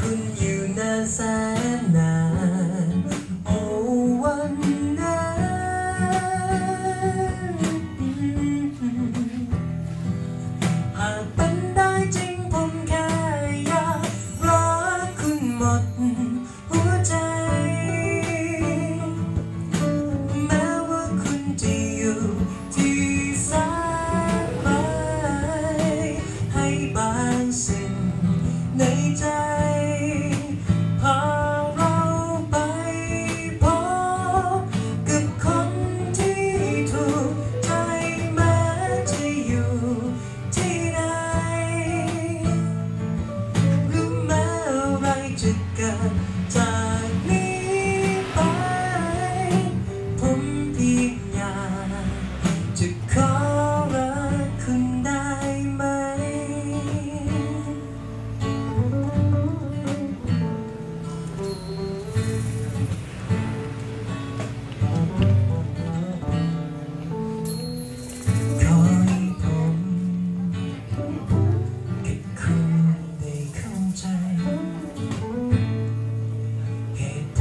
ขึ้นอยู่เนินแสน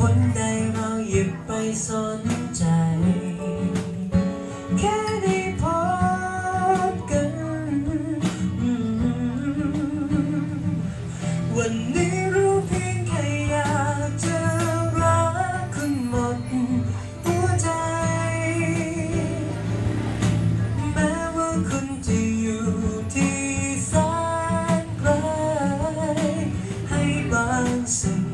คนใดเราหยิบไปสนใจ แค่ได้พบกัน วันนี้รู้เพียงแค่อยากจะรักคุณหมดหัวใจ แม้ว่าคุณจะอยู่ที่แสนไกลให้บางสิ่ง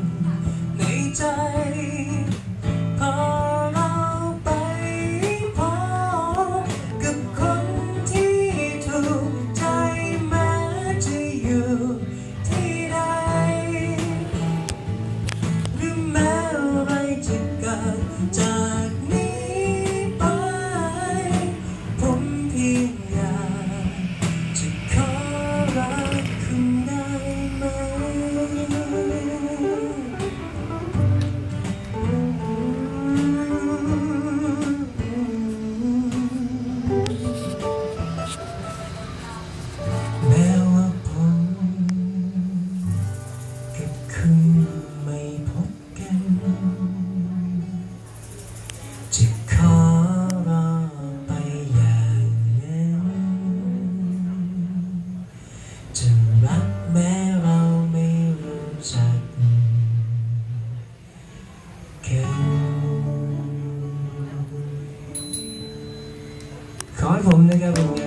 하면서 없느냐고.